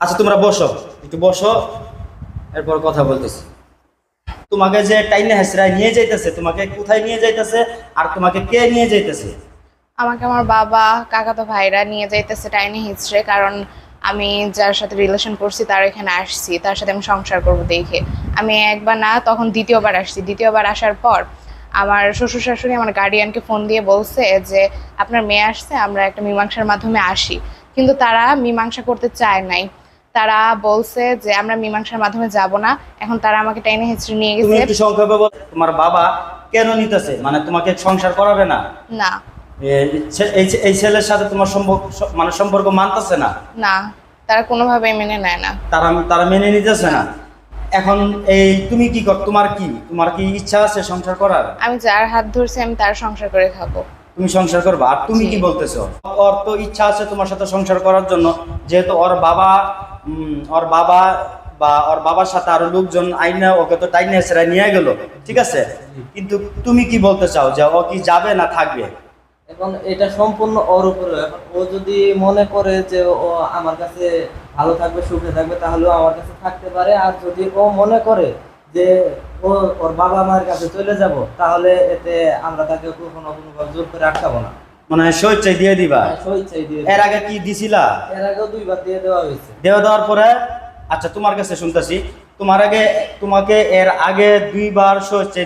আচ্ছা তোমরা বসো, একটু বসো, এরপর কথা বলতেছি। তোমাকে যে টাইনে হেসরায় নিয়ে যাইতেছে, তোমাকে কোথায় নিয়ে যাইতেছে আর তোমাকে কে নিয়ে যাইতেছে? আমাকে আমার বাবা কাকাতো ভাইরা নিয়ে যাইতেছে টাইনি হিস্ট্রে কারণ আমি যার সাথে রিলেশন করছি, তার এখানে আসছি, তার সাথে আমি সংসার করব দেখে। আমি একবার না, তখন দ্বিতীয়বার আসছি। দ্বিতীয়বার আসার পর আমার শ্বশুর শাশুড়ি আমার গার্ডিয়ানকে ফোন দিয়ে বলছে যে, আপনার মেয়ে আসছে, আমরা একটা মীমাংসার মাধ্যমে আসি। কিন্তু তারা মীমাংসা করতে চায় নাই। তারা বলছে যে আমরা মীমাংসার মাধ্যমে যাব না। এখন তারা আমাকে টাইনে হিস্ট্রি নিয়ে তুমি গেছে। একটু সংক্ষেপে বল তোমার বাবা কেন নিতেছে? মানে তোমাকে সংসার করাবে না? না। এই এই ছেলের সাথে তোমার সম্পর্ক মানে সম্পর্ক মানতেছে না? না। তারা কোনোভাবেই মেনে নেয় না। তারা তারা মেনে নিতেছে না। এখন এই তুমি কি কর তোমার কি? তোমার কি ইচ্ছা আছে সংসার করার? আমি যার হাত ধরছি আমি তার সংসার করে খাব। তুমি সংসার করবা। আর তুমি। কি বলতেছো? ওর তো ইচ্ছা আছে তোমার সাথে সংসার করার জন্য। যেহেতু ওর বাবা ওর বাবা বা ওর বাবার সাথে আরও লোকজন আইনে ওকে তো টাইনে সেরা নিয়ে গেল ঠিক আছে? কিন্তু তুমি কি বলতে চাও যে ও কি যাবে না থাকবে? এখন এটা সম্পূর্ণ ওর উপরে এখন ও যদি মনে করে যে ও আমার কাছে ভালো থাকবে সুখে থাকবে তাহলেও আমার কাছে থাকতে পারে। আর যদি ও মনে করে যে ও ওর বাবা মার কাছে চলে যাব তাহলে এতে আমরা তাকে কখনো কোনোভাবে জোর করে আটকাবো না। মানে স্বেচ্ছায় দিয়ে দিবা। দিয়ে এর আগে কি দিছিলা? এর আগেও দুইবার দিয়ে দেওয়া হয়েছে। দেওয়া দেওয়ার পরে? আচ্ছা তোমার কাছে শুনতেছি তোমার আগে তোমাকে এর আগে দুইবার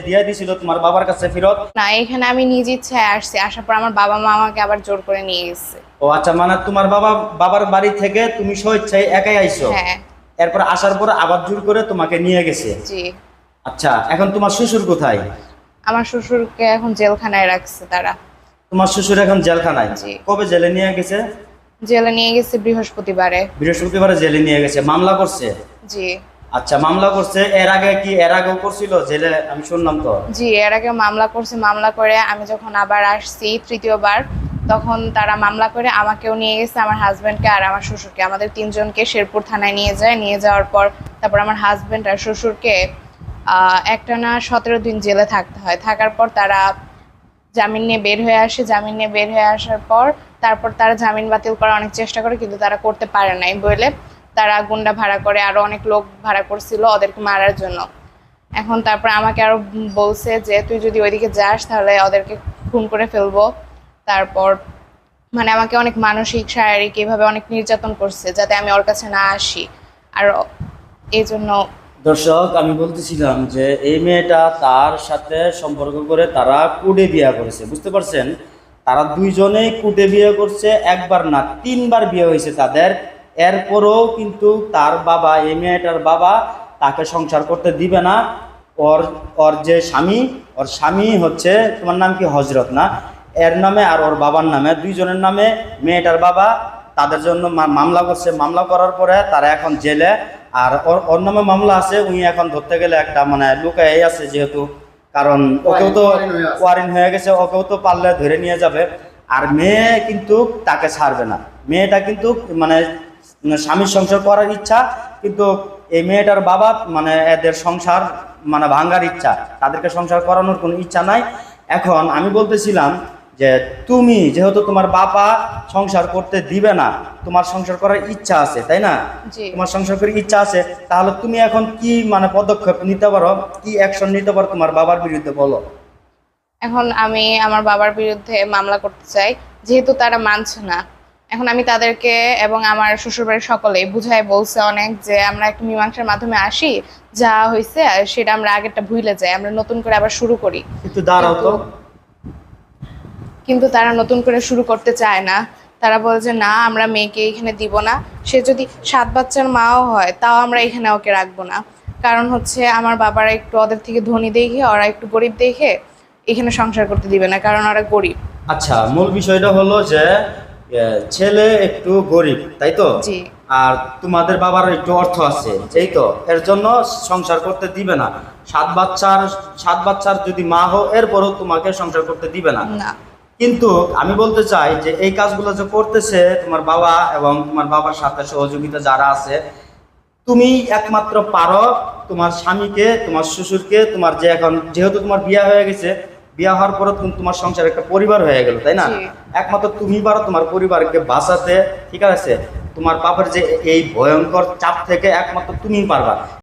দিয়ে দিছিল তোমার বাবার কাছে ফেরত? না এখানে আমি নিজ ইচ্ছায় আসছি আসার পর আমার বাবা মা আমাকে আবার জোর করে নিয়ে গেছে। ও আচ্ছা মানে তোমার বাবা বাবার বাড়ি থেকে তুমি স্বেচ্ছায় একাই আইছো? হ্যাঁ। এরপর আসার পর আবার জোর করে তোমাকে নিয়ে গেছে? জি। আচ্ছা এখন তোমার শ্বশুর কোথায়? আমার শ্বশুরকে এখন জেলখানায় রাখছে তারা। তোমার শ্বশুর এখন জেলখানায়? জি। কবে জেলে নিয়ে গেছে? জেলে নিয়ে গেছে বৃহস্পতিবারে। বৃহস্পতিবারে জেলে নিয়ে গেছে। মামলা করছে? জি। আচ্ছা মামলা করছে। এর আগে কি এর আগেও করছিল? জেলে আমি শুনলাম তো। জি এর আগে মামলা করছে। মামলা করে আমি যখন আবার আসছি তৃতীয়বার তখন তারা মামলা করে আমাকেও নিয়ে গেছে আমার হাজবেন্ডকে আর আমার শ্বশুরকে। আমাদের তিনজনকে শেরপুর থানায় নিয়ে যায়। নিয়ে যাওয়ার পর তারপর আমার হাজবেন্ড আর শ্বশুরকে একটানা সতেরো দিন জেলে থাকতে হয়। থাকার পর তারা জামিন নিয়ে বের হয়ে আসে। জামিন নিয়ে বের হয়ে আসার পর তারপর তারা জামিন বাতিল করার অনেক চেষ্টা করে, কিন্তু তারা করতে পারে নাই বলে তারা গুন্ডা ভাড়া করে আরও অনেক লোক ভাড়া করছিল ওদেরকে মারার জন্য। এখন তারপর আমাকে আরও বলছে যে, তুই যদি ওইদিকে যাস তাহলে ওদেরকে খুন করে ফেলব। তারপর মানে আমাকে অনেক মানসিক, শারীরিক এভাবে অনেক নির্যাতন করছে যাতে আমি ওর কাছে না আসি। আর এই জন্য দর্শক, আমি বলতেছিলাম যে এই মেয়েটা তার সাথে সম্পর্ক করে তারা কুডে বিয়ে করেছে, বুঝতে পারছেন? তারা দুইজনেই কুটে বিয়ে করছে, একবার না, তিনবার বিয়ে হয়েছে তাদের। এরপরও কিন্তু তার বাবা, এই মেয়েটার বাবা তাকে সংসার করতে দিবে না। ওর ওর যে স্বামী, ওর স্বামী হচ্ছে, তোমার নাম কি? হজরত না? এর নামে আর ওর বাবার নামে, দুইজনের নামে মেয়েটার বাবা। তাদের জন্য মামলা করছে। মামলা করার পরে তারা এখন জেলে। আর ওর নামে মামলা আছে উনি এখন ধরতে গেলে একটা মানে লুকাই আছে যেহেতু। কারণ ওকেও তো ওয়ারিন হয়ে গেছে ওকেও তো পারলে ধরে নিয়ে যাবে। আর মেয়ে কিন্তু তাকে ছাড়বে না। মেয়েটা কিন্তু মানে স্বামীর সংসার করার ইচ্ছা কিন্তু এই মেয়েটার বাবা মানে এদের সংসার মানে ভাঙ্গার ইচ্ছা। তাদেরকে সংসার করানোর কোনো ইচ্ছা নাই। এখন আমি বলতেছিলাম যে তুমি যেহেতু তোমার বাবা সংসার করতে দিবে না তোমার সংসার করার ইচ্ছা আছে তাই না? তোমার সংসার করার ইচ্ছা আছে তাহলে তুমি এখন কি মানে পদক্ষেপ নিতে পারো? কি অ্যাকশন নিতে পারো তোমার বাবার বিরুদ্ধে বলো? এখন আমি আমার বাবার বিরুদ্ধে মামলা করতে চাই যেহেতু তারা মানছে না। এখন আমি তাদেরকে এবং আমার শ্বশুরবাড়ির সকলেই বুঝাই বলছে অনেক যে আমরা একটা মীমাংসার মাধ্যমে আসি যা হয়েছে সেটা আমরা আগেরটা ভুলে যাই আমরা নতুন করে আবার শুরু করি। একটু দাঁড়াও তো। কিন্তু- কিন্তু তারা নতুন করে শুরু করতে চায় না। তারা বলে যে না আমরা মেয়েকে এখানে দিব না। সে যদি সাত বাচ্চার মাও হয় তাও আমরা এখানে ওকে রাখব না। কারণ হচ্ছে আমার বাবারা একটু ওদের থেকে ধনী দেখে ওরা একটু গরিব দেখে এখানে সংসার করতে দিবে না কারণ ওরা গরিব। আচ্ছা মূল বিষয়টা হলো যে ছেলে একটু গরিব তাই তো? জি। আর তোমাদের বাবার একটু অর্থ আছে এই তো? এর জন্য সংসার করতে দিবে না। সাত বাচ্চার সাত বাচ্চার যদি মা হো এরপরও তোমাকে সংসার করতে দিবে না। না। কিন্তু আমি বলতে চাই যে এই কাজগুলো যে করতেছে তোমার বাবা এবং তোমার বাবার সাথে সহযোগিতা যারা আছে তুমি একমাত্র পারো তোমার স্বামীকে তোমার শ্বশুরকে তোমার যে এখন যেহেতু তোমার বিয়ে হয়ে গেছে বিয়ে হওয়ার পরে তুমি তোমার সংসার একটা পরিবার হয়ে গেল তাই না? একমাত্র তুমি পারো তোমার পরিবারকে বাঁচাতে ঠিক আছে? তোমার বাপের যে এই ভয়ঙ্কর চাপ থেকে একমাত্র তুমিই পারবা।